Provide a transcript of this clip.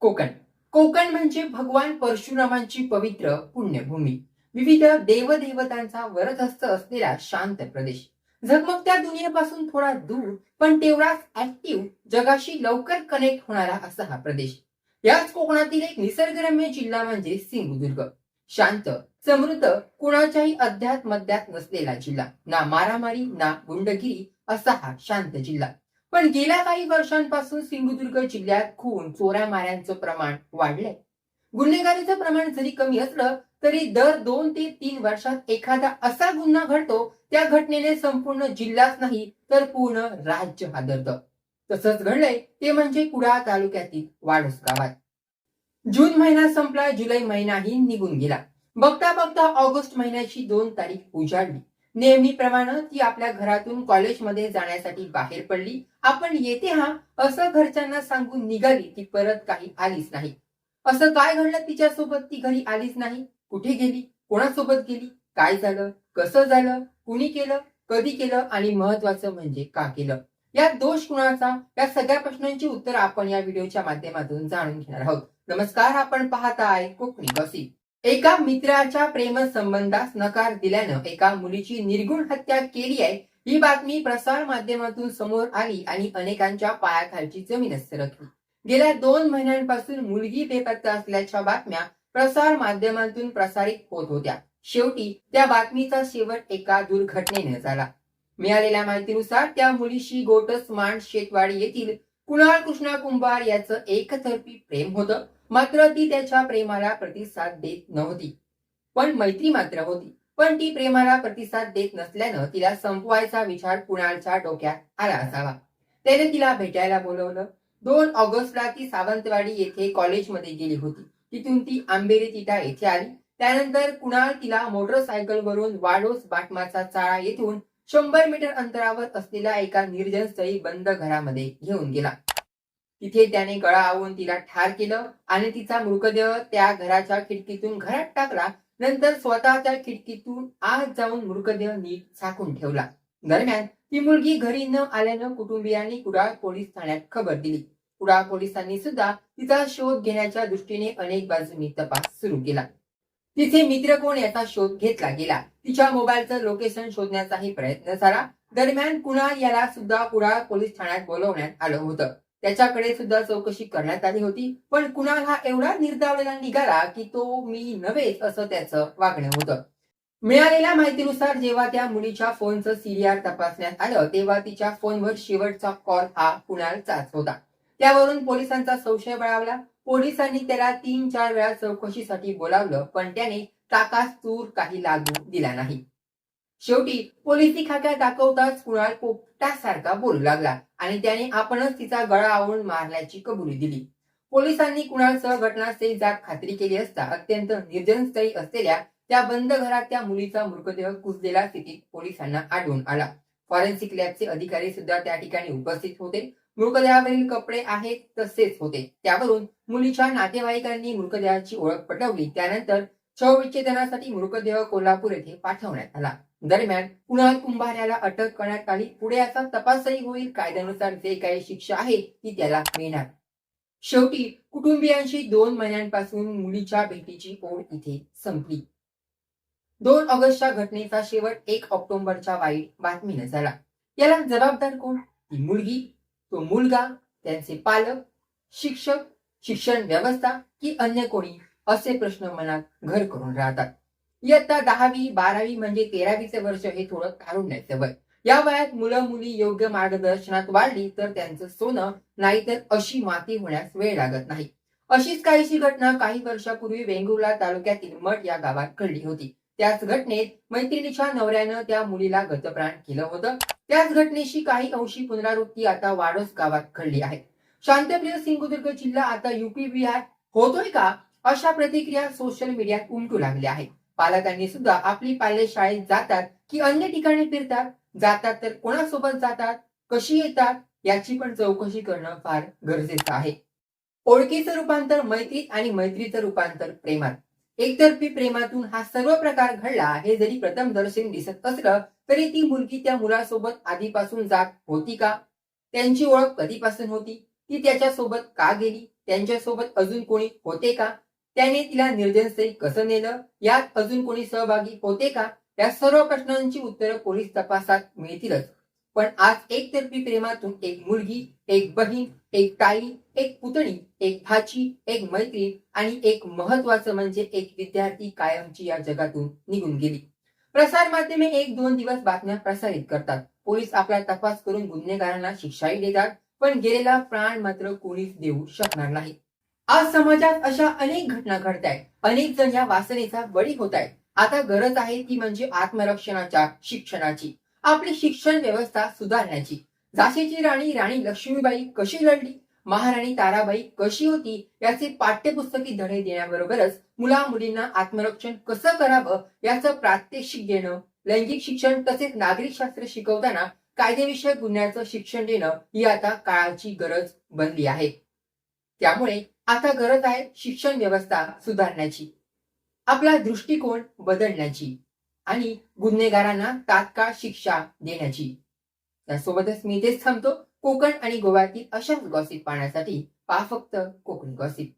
कोकण. कोकण म्हणजे भगवान परशुरामांची पवित्र पुण्यभूमी. विविध देवदेवतांचा वरदहस्त असलेला शांत प्रदेश. झगमगत्या दुनियेपासून थोडा दूर पण तेवढाच ऍक्टिव्ह जगाशी लवकर कनेक्ट होणारा असा हा प्रदेश. याच कोकणातील एक निसर्गरम्य जिल्हा म्हणजे सिंधुदुर्ग. शांत समृद्ध कुणाच्याही अध्यात मध्यात नसलेला जिल्हा. ना मारामारी ना गुंडगिरी असा हा शांत जिल्हा. पण गेल्या काही वर्षांपासून सिंधुदुर्ग जिल्ह्यात खून चोऱ्या माऱ्यांचं प्रमाण वाढलंय. गुन्हेगारीचं प्रमाण जरी कमी असलं तरी दर दोन ते तीन वर्षात एखादा असा गुन्हा घडतो त्या घटनेने संपूर्ण जिल्हाच नाही तर पूर्ण राज्य हादरतं. तसंच घडलंय ते म्हणजे कुडाळ तालुक्यातील वाढस गावात. जून महिना संपला जुलै महिनाही निघून गेला. बघता बघता ऑगस्ट महिन्याची दोन तारीख उजाडली. नेहमीप्रमाणे ती आपल्या घरातून कॉलेजमध्ये जाण्यासाठी बाहेर पडली. आपण येते हा असं घरच्यांना सांगून निघाली ती परत काही आलीच नाही. असं काय घडलं तिच्यासोबत? ती घरी आलीच नाही. कुठे गेली? कोणासोबत गेली? काय झालं? कसं झालं? कुणी केलं? कधी केलं? आणि महत्वाचं म्हणजे का केलं? या दोष कुणाचा? या सगळ्या प्रश्नांची उत्तर आपण या व्हिडिओच्या माध्यमातून जाणून घेणार आहोत. नमस्कार आपण पाहताय कोकणी गॉसिप एका मित्राच्या प्रेमसंबंधास नकार दिल्यानं एका मुलीची निर्गुण हत्या केली आहे. ही बातमी प्रसार माध्यमातून समोर आली आणि अनेकांच्या पायाखालची जमीनच सरकली. गेल्या दोन महिन्यांपासून मुलगी बेपत्ता असल्याच्या बातम्या प्रसार माध्यमातून प्रसारित होत होत्या. शेवटी त्या बातमीचा शेवट एका दुर्घटनेने झाला. मिळालेल्या माहितीनुसार त्या मुलीशी गोटस मांड शेतवाडी येथील कुणाल कृष्णा कुंभार याचं एकतर्फी प्रेम होतं. मात्र ती त्याच्या प्रेमाला प्रतिसाद देत नव्हती. पण मैत्री मात्र होती. पण ती प्रेमाला प्रतिसाद देत नसल्यानं तिला संपवायचा विचार कुणालच्या डोक्यात आला असावा. त्याने तिला भेटायला बोलवलं. दोन ऑगस्टला ती सावंतवाडी येथे कॉलेजमध्ये गेली होती. तिथून ती आंबेरी तिटा येथे आली. त्यानंतर कुणाल तिला मोटरसायकलवरून वाडोस बाटमाचा चाळा येथून शंभर मीटर अंतरावर असलेल्या एका निर्जन स्थळी बंद घरामध्ये घेऊन गेला. तिथे त्याने गळा आवून तिला ठार केलं आणि तिचा मृतदेह त्या घराच्या खिडकीतून घरात टाकला. नंतर स्वतःच्या खिडकीतून आत जाऊन मृतदेह नीट झाकून ठेवला. दरम्यान ती मुलगी घरी न आल्यानं कुटुंबियांनी कुडाळ पोलीस ठाण्यात खबर दिली. कुडाळ पोलिसांनी सुद्धा तिचा शोध घेण्याच्या दृष्टीने अनेक बाजूंनी तपास सुरू केला. तिचे मित्र कोण याचा शोध घेतला गेला? तिच्या मोबाईलचं लोकेशन शोधण्याचाही प्रयत्न झाला. दरम्यान कुणाल याला सुद्धा कुडाळ पोलीस ठाण्यात बोलवण्यात आलं होतं. त्याच्याकडे सुद्धा चौकशी करण्यात आली होती. पण कुणाल हा एवढा निर्धावलेला निघाला की तो मी नव्हेच असं त्याचं वागणं होतं. मिळालेल्या माहितीनुसार जेव्हा त्या मुलीच्या फोनचं सीडीआर तपासण्यात आलं तेव्हा तिच्या फोनवर शेवटचा कॉल हा कुणालचाच होता. त्यावरून पोलिसांचा संशय बळावला. पोलिसांनी त्याला तीन चार वेळा चौकशीसाठी बोलावलं पण त्याने ताकास तूर काही लागू दिला नाही. शेवटी पोलिसी खात्यात दाखवताच कुणाल पोपटासारखा बोलू लागला आणि त्याने आपणच तिचा गळा आवळून मारल्याची कबुली दिली. पोलिसांनी कुणालसह घटनास्थळी जात खात्री केली असता अत्यंत निर्जनस्थळी असलेल्या त्या बंद घरात त्या मुलीचा मृतदेह कुजलेला स्थितीत पोलिसांना आढळून आला. फॉरेन्सिक लॅबचे अधिकारी सुद्धा त्या ठिकाणी उपस्थित होते. मृतदेहावरील कपडे आहेत तसेच होते. त्यावरून मुलीच्या नातेवाईकांनी मृतदेहाची ओळख पटवली. त्यानंतर शवविच्छेदनासाठी मृतदेह कोल्हापूर येथे पाठवण्यात आला. दरम्यान कुणाल कुंभार याला अटक करण्यात आली. पुढे याचा तपासही होईल. कायद्यानुसार जे काही शिक्षा आहे ती त्याला मिळणार. शेवटी कुटुंबियांशी दोन महिन्यांपासून मुलीच्या भेटीची ओढ इथे संपली. दोन ऑगस्टच्या घटनेचा शेवट एक ऑक्टोबरच्या वाईट बातमीनं झाला. याला जबाबदार कोण? ती मुलगी. तो मुलगा त्यांचे पालक शिक्षक शिक्षण व्यवस्था की अन्य कोणी? असे प्रश्न मनात घर करून राहतात. इयत्ता दहावी बारावी म्हणजे तेरावीचे वर्ष हे थोडं काढून वय या वयात मुलं मुली योग्य मार्गदर्शनात वाढली तर त्यांचं सोनं नाहीतर अशी माती होण्यास वेळ लागत नाही. अशीच काहीशी घटना काही वर्षापूर्वी वेंगुर्ला तालुक्यातील मठ या गावात घडली होती. त्याच घटनेत मैत्रिणीच्या नवऱ्यानं त्या मुलीला गतप्राण केलं होतं. त्याच घटनेशी काही अंशी पुनरावृत्ती आता वाडोस गावात घडली आहे. शांतप्रिय सिंधुदुर्ग जिल्हा आता युपी बिहार होतोय का? अशा प्रतिक्रिया सोशल मीडियात उमटू लागल्या आहेत. पालकांनी सुद्धा आपली पाल्य शाळेत जातात की अन्य ठिकाणी फिरतात? जातात तर कोणासोबत जातात? कशी येतात? याची पण चौकशी करणं फार गरजेचं आहे. ओळखीचं रूपांतर मैत्रीत आणि मैत्रीचं रूपांतर प्रेमात. एकतर्फी प्रेमातून हा सर्व प्रकार घडला हे जरी प्रथम दर्शन दिसत असलं तरी ती मुलगी त्या मुलासोबत आधीपासून जात होती का? त्यांची ओळख कधीपासून होती? ती त्याच्यासोबत का गेली? त्यांच्यासोबत अजून कोणी होते का? त्याने तिला निर्जनस्थळी कसं नेलं? यात अजून कोणी सहभागी होते का? या सर्व प्रश्नांची उत्तरं पोलीस तपासात मिळतीलच. पण आज एकतर्फी प्रेमातून एक मुलगी एक बहीण एक ताई एक पुतणी एक भाची एक मैत्रीण आणि एक महत्वाचं म्हणजे एक विद्यार्थी कायमची या जगातून निघून गेली. प्रसार माध्यमे एक दोन दिवस बातम्या प्रसारित करतात. पोलीस आपला तपास करून गुन्हेगारांना शिक्षाही देतात पण गेलेला प्राण मात्र कोणीच देऊ शकणार नाही. आज समाजात अशा अनेक घटना घडत आहेत अनेक जण या वासनेचा बळी होत आहेत आता गरज आहे ती म्हणजे आत्मरक्षणाच्या शिक्षणाची. आपली शिक्षण व्यवस्था सुधारण्याची. झाशीची राणी राणी लक्ष्मीबाई कशी लढली? महाराणी ताराबाई कशी होती? याचे पाठ्यपुस्तकी धडे देण्याबरोबरच मुला मुलींना आत्मरक्षण कसं करावं याचं प्रात्यक्षिक देणं लैंगिक शिक्षण तसेच नागरिक शास्त्र शिकवताना कायदेविषयक गुन्ह्याचं शिक्षण देणं ही आता काळाची गरज बनली आहे. त्यामुळे आता गरज आहे शिक्षण व्यवस्था सुधारण्याची. आपला दृष्टिकोन बदलण्याची आणि गुन्हेगारांना तात्काळ शिक्षा देण्याची. त्यासोबतच मी तेच थांबतो. कोकण आणि गोव्यातील अशाच गॉसिप पाहण्यासाठी पहा फक्त कोकणी गॉसिप